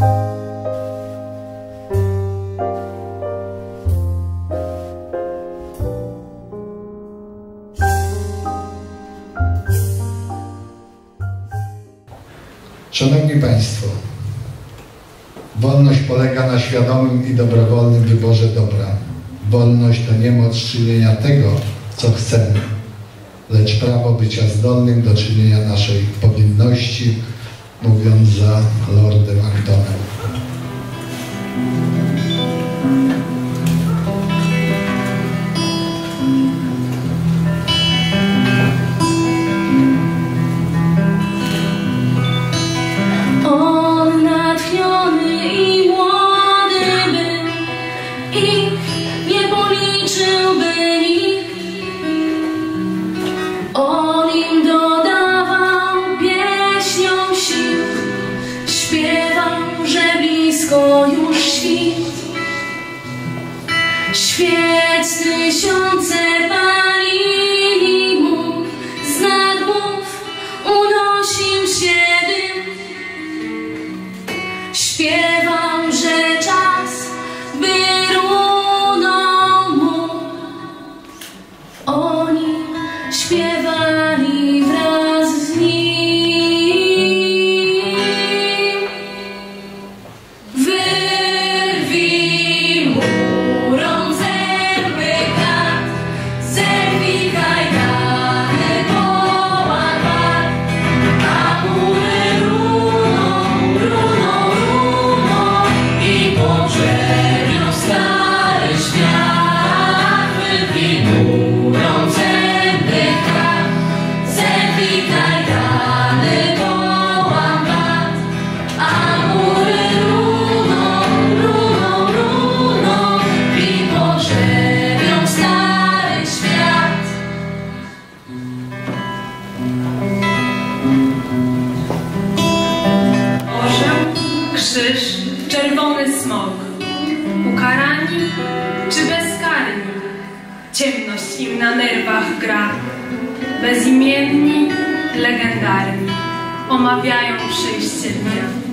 Szanowni Państwo, wolność polega na świadomym i dobrowolnym wyborze dobra. Wolność to nie moc czynienia tego, co chcemy, lecz prawo bycia zdolnym do czynienia naszej powinności, mówiąc za Lordem Aktonem. wszystkim na nerwach gra. Bezimienni, legendarni, omawiają przyjście dnia.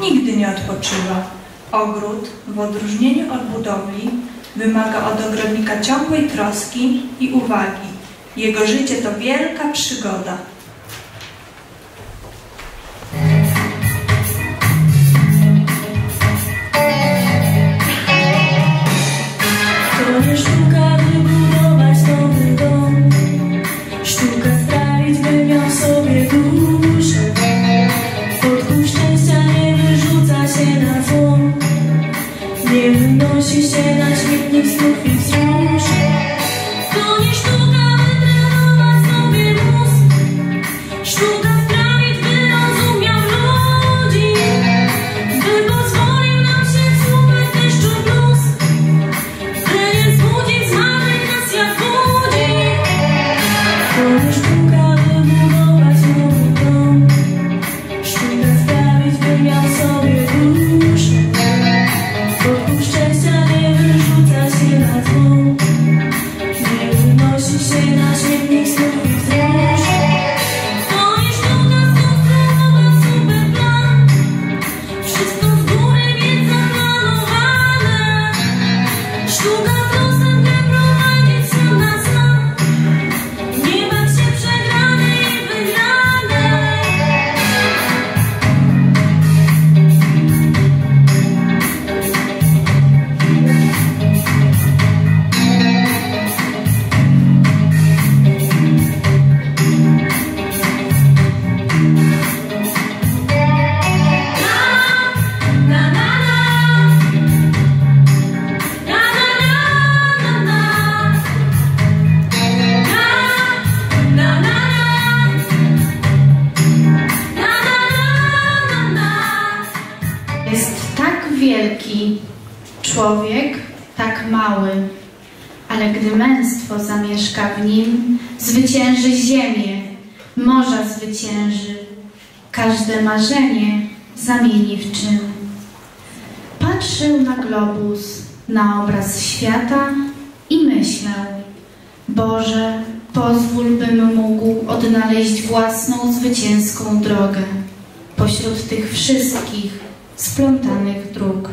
nigdy nie odpoczywa. Ogród, w odróżnieniu od budowli, wymaga od ogrodnika ciągłej troski i uwagi. Jego życie to wielka przygoda. Człowiek tak mały, ale gdy męstwo zamieszka w nim, zwycięży ziemię, morza zwycięży, każde marzenie zamieni w czyn. Patrzył na globus, na obraz świata i myślał, Boże, pozwól, bym mógł odnaleźć własną zwycięską drogę pośród tych wszystkich splątanych dróg.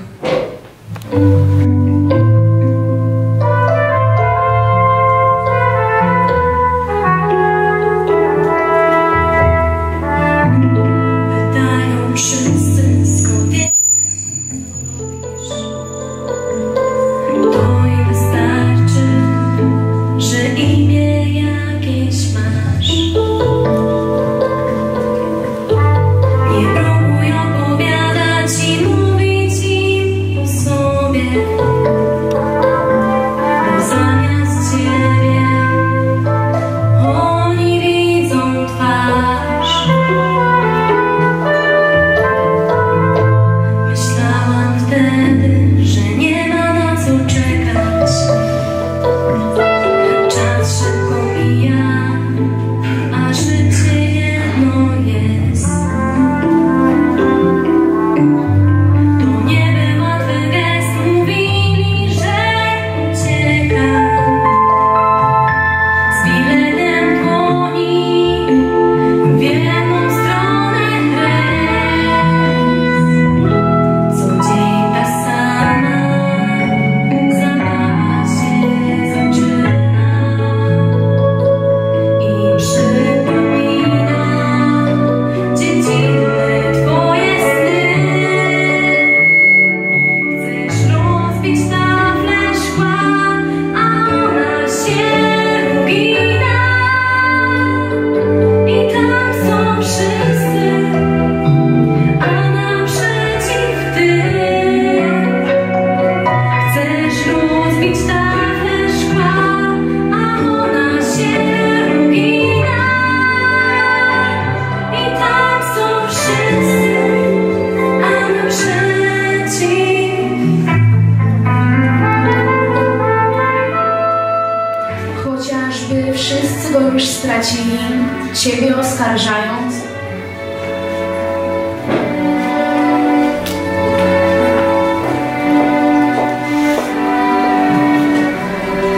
Ciebie oskarżając,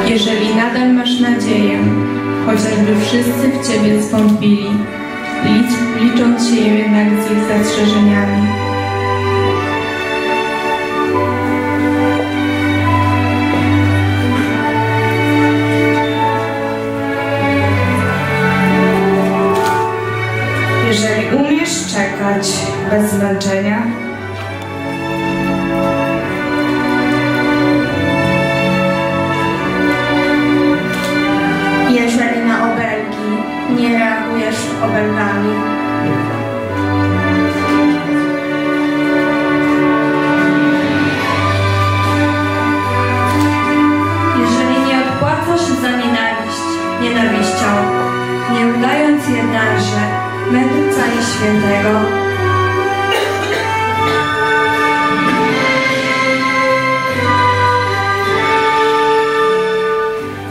Jeżeli nadal masz nadzieję, chociażby wszyscy w Ciebie zwątpili, licz, licząc się jednak z ich zastrzeżeniami. Bez zmęczenia,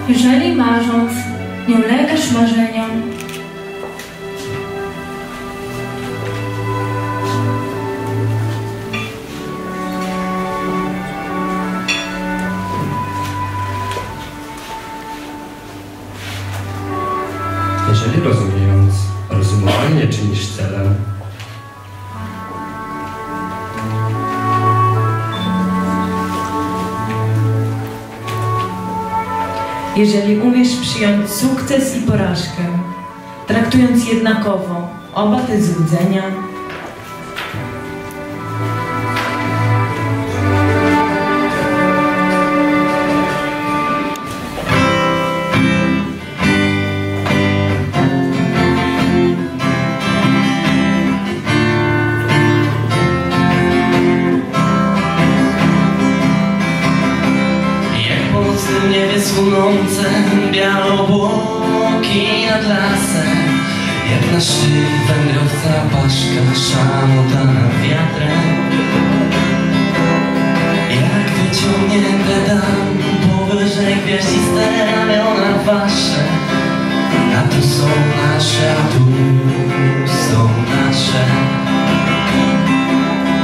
Jeżeli marząc, nie ulegasz marzeniom, Jeżeli umiesz przyjąć sukces i porażkę, traktując jednakowo oba te złudzenia, słonące białobłoki nad lasem. Jak na szyi wędrowca paszka szamotana wiatrem. Jak Wyciągnięte tam powyżej gwiaździste ramiona wasze. A tu są nasze, a tu są nasze.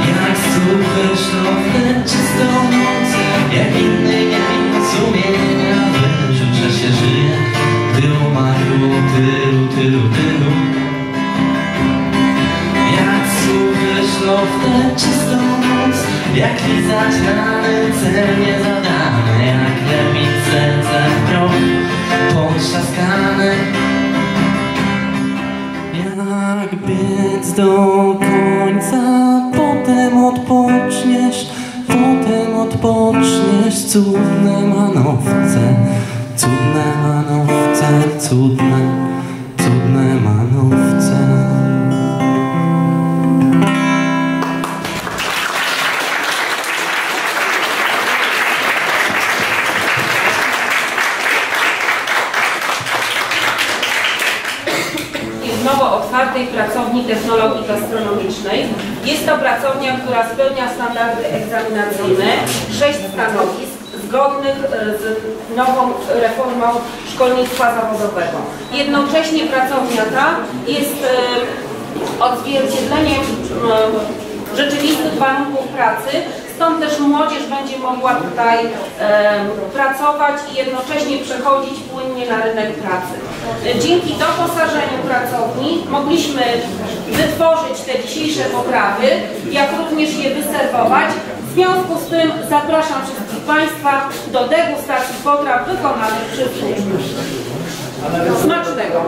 Jak suchy szlok, Rany, cel niezadane Jak lepić serce w proch Potrzaskane jak biec do końca, potem odpoczniesz, potem odpoczniesz. Cudne manowce, cudne manowce, cudne, cudne manowce. Otwartej pracowni technologii gastronomicznej. Jest to pracownia, która spełnia standardy egzaminacyjne, sześć stanowisk zgodnych z nową reformą szkolnictwa zawodowego. Jednocześnie pracownia ta jest e, odzwierciedleniem e, rzeczywistych warunków pracy, stąd też młodzież będzie mogła tutaj e, pracować i jednocześnie przechodzić płynnie na rynek pracy. Dzięki doposażeniu pracowni mogliśmy wytworzyć te dzisiejsze potrawy, jak również je wyserwować. W związku z tym zapraszam wszystkich Państwa do degustacji potraw wykonanych przez służby. Smacznego!